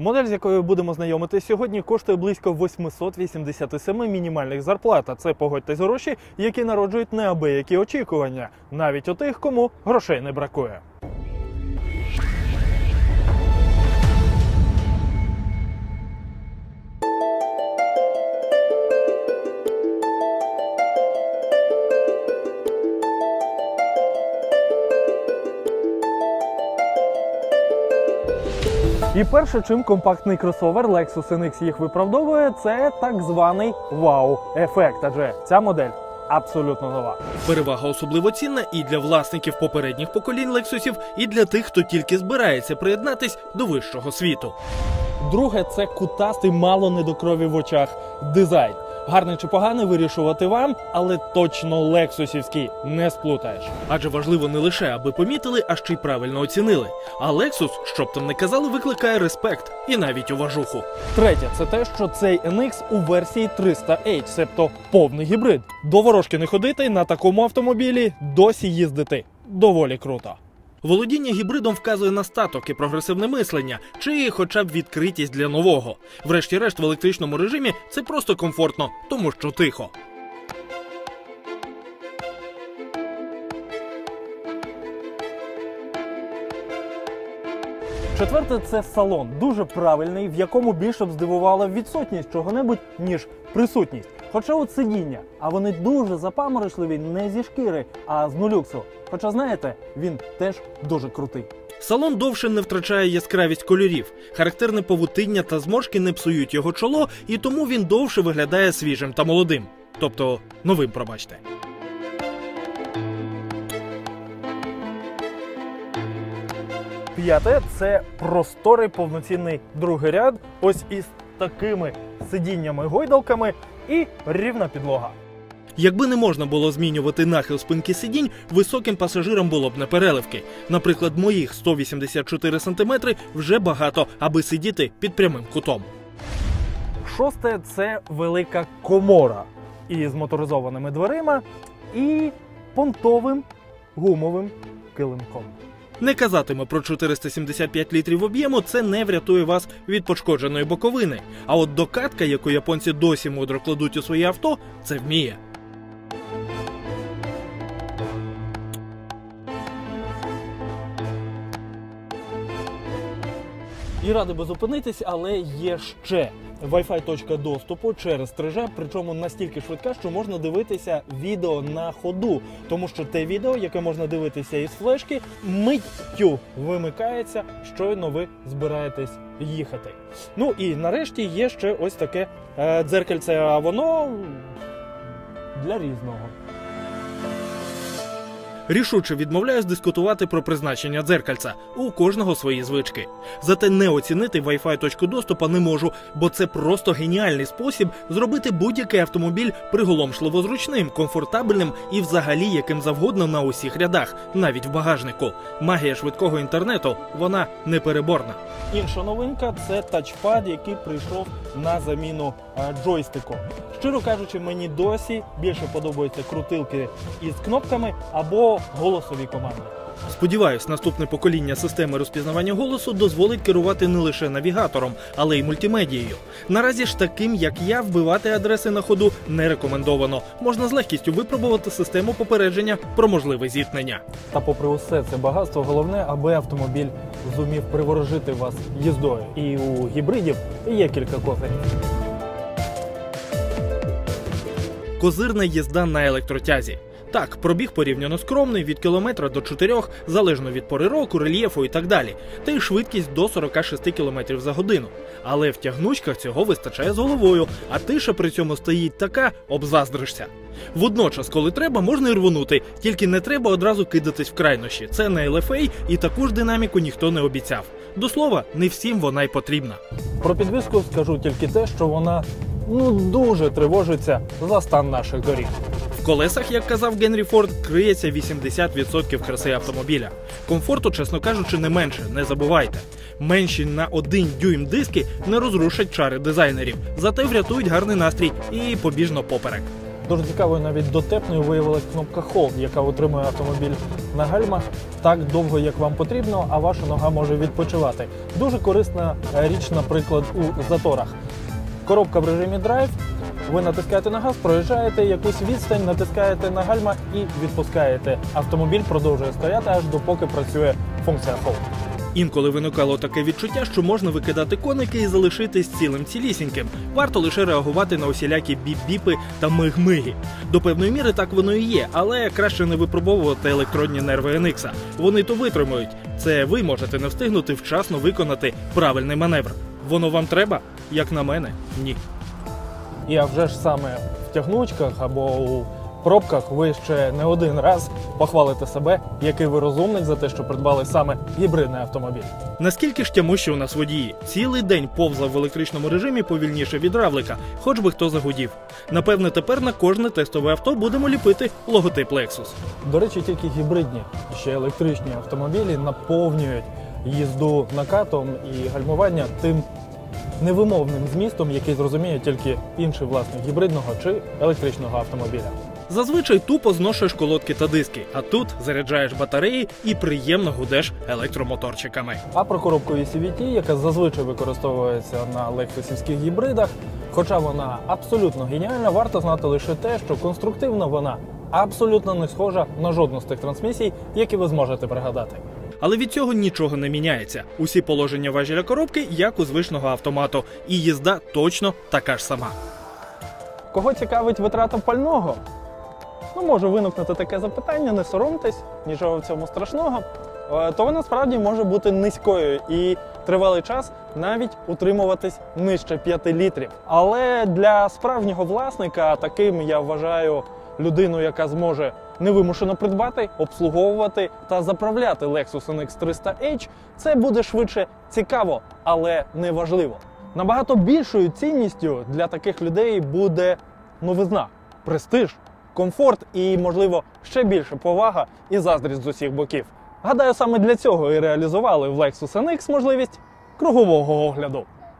Модель, з якою будемо знайомитись сьогодні, коштує близько 887 мінімальних зарплат. А це погодьтесь гроші, які народжують неабиякі очікування, навіть у тих, кому грошей не бракує. І перше, чим компактний кросовер Lexus NX їх виправдовує, це так званий вау-ефект. Адже ця модель абсолютно нова. Перевага особливо цінна і для власників попередніх поколінь Лексусів, і для тих, хто тільки збирається приєднатись до вищого світу. Друге, це кутастий мало не до крові в очах дизайн. Гарний чи поганий вирішувати вам, але точно лексусівський не сплутаєш. Адже важливо не лише аби помітили, а ще й правильно оцінили. А Lexus, щоб там не казали, викликає респект і навіть уважуху. Третє, це те, що цей NX у версії 300H, себто повний гібрид. До ворожки не ходити на такому автомобілі досі їздити. Доволі круто. Володіння гібридом вказує на статок і прогресивне мислення, чи хоча б відкритість для нового. Врешті-решт, в електричному режимі це просто комфортно, тому що тихо. Четверте, це салон, дуже правильний, в якому більше б здивувала відсутність чого-небудь, ніж присутність. Хоча от сидіння, а вони дуже запаморочливі не зі шкіри, а з нулюксу. Хоча знаєте, він теж дуже крутий. Салон довше не втрачає яскравість кольорів. Характерне павутиння та зморшки не псують його чоло, і тому він довше виглядає свіжим та молодим. Тобто новим, пробачте. П'яте це просторий повноцінний другий ряд. Ось із такими сидіннями-гойдалками і рівна підлога. Якби не можна було змінювати нахил спинки сидінь, високим пасажирам було б не переливки. Наприклад, моїх 184 см вже багато, аби сидіти під прямим кутом. Шосте це велика комора із моторизованими дверима і понтовим гумовим килимком. Не казатиме про 475 літрів об'єму, це не врятує вас від пошкодженої боковини. А от докатка, яку японці досі мудро кладуть у своє авто, це вміє. І радий би зупинитись, але є ще Wi-Fi точка доступу через 3G, причому настільки швидка, що можна дивитися відео на ходу, тому що те відео, яке можна дивитися із флешки, миттю вимикається, щойно ви збираєтесь їхати. Ну і нарешті є ще ось таке е, дзеркальце, а воно для різного. Рішуче відмовляюсь дискутувати про призначення дзеркальця. У кожного свої звички. Зате не оцінити Wi-Fi точку доступу не можу, бо це просто геніальний спосіб зробити будь-який автомобіль приголомшливо зручним, комфортабельним і взагалі яким завгодно на усіх рядах, навіть в багажнику. Магія швидкого інтернету вона непереборна. Інша новинка це тачпад, який прийшов на заміну джойстику. Щиро кажучи, мені досі більше подобаються крутилки із кнопками або голосові команди. Сподіваюсь, наступне покоління системи розпізнавання голосу дозволить керувати не лише навігатором, але й мультимедією. Наразі ж таким, як я, вбивати адреси на ходу не рекомендовано. Можна з легкістю випробувати систему попередження про можливе зіткнення. Та попри усе це багатство, головне, аби автомобіль зумів приворожити вас їздою. І у гібридів є кілька козирів. Козирна їзда на електротязі. Так, пробіг порівняно скромний від кілометра до 4, залежно від пори року, рельєфу і так далі, та й швидкість до 46 км за годину. Але в тягнучках цього вистачає з головою, а тиша при цьому стоїть така, обзаздришся. Водночас, коли треба, можна і рвонути, тільки не треба одразу кидатись в крайнощі. Це не LFA і таку ж динаміку ніхто не обіцяв. До слова, не всім вона й потрібна. Про підвіску скажу тільки те, що вона ну дуже тривожиться за стан наших доріг. Колесах, як казав Генрі Форд, криється 80% краси автомобіля. Комфорту, чесно кажучи, не менше, не забувайте. Менші на один дюйм диски не розрушать чари дизайнерів, зате врятують гарний настрій і побіжно поперек. Дуже цікавою, навіть дотепною виявилась кнопка Hold, яка утримує автомобіль на гальмах так довго, як вам потрібно, а ваша нога може відпочивати. Дуже корисна річ, наприклад, у заторах. Коробка в режимі драйв. Ви натискаєте на газ, проїжджаєте якусь відстань, натискаєте на гальма і відпускаєте. Автомобіль продовжує стояти аж допоки працює функція Hold. Інколи виникало таке відчуття, що можна викидати коники і залишитись цілим цілісіньким. Варто лише реагувати на усілякі біп-біпи та миг-миги. До певної міри так воно і є, але краще не випробовувати електронні нерви NX. Вони то витримують. Це ви можете не встигнути вчасно виконати правильний маневр. Воно вам треба? Як на мене, ні. І а вже ж саме в тягнучках або у пробках ви ще не один раз похвалите себе, який ви розумник за те, що придбали саме гібридний автомобіль. Наскільки ж тямущі у нас водії? Цілий день повзав в електричному режимі повільніше від равлика, хоч би хто загудів. Напевне, тепер на кожне тестове авто будемо ліпити логотип Lexus. До речі, тільки гібридні, ще електричні автомобілі наповнюють їзду накатом і гальмування тим невимовним змістом, який зрозуміє тільки інший власник гібридного чи електричного автомобіля. Зазвичай тупо зношуєш колодки та диски, а тут заряджаєш батареї і приємно гудеш електромоторчиками. А про коробку ECVT, яка зазвичай використовується на лексусівських гібридах, хоча вона абсолютно геніальна, варто знати лише те, що конструктивно вона абсолютно не схожа на жодну з тих трансмісій, які ви зможете пригадати. Але від цього нічого не міняється. Усі положення важеля коробки, як у звичного автомату, і їзда точно така ж сама. Кого цікавить витрата пального? Ну, може виникнути таке запитання, не соромтесь, нічого в цьому страшного. Е, То вона справді може бути низькою і тривалий час навіть утримуватись нижче 5 літрів. Але для справжнього власника, таким я вважаю людину, яка зможе невимушено придбати, обслуговувати та заправляти Lexus NX 300H, це буде швидше цікаво, але не важливо. Набагато більшою цінністю для таких людей буде новизна, престиж, комфорт і, можливо, ще більше повага і заздрість з усіх боків. Гадаю, саме для цього і реалізували в Lexus NX можливість кругового огляду.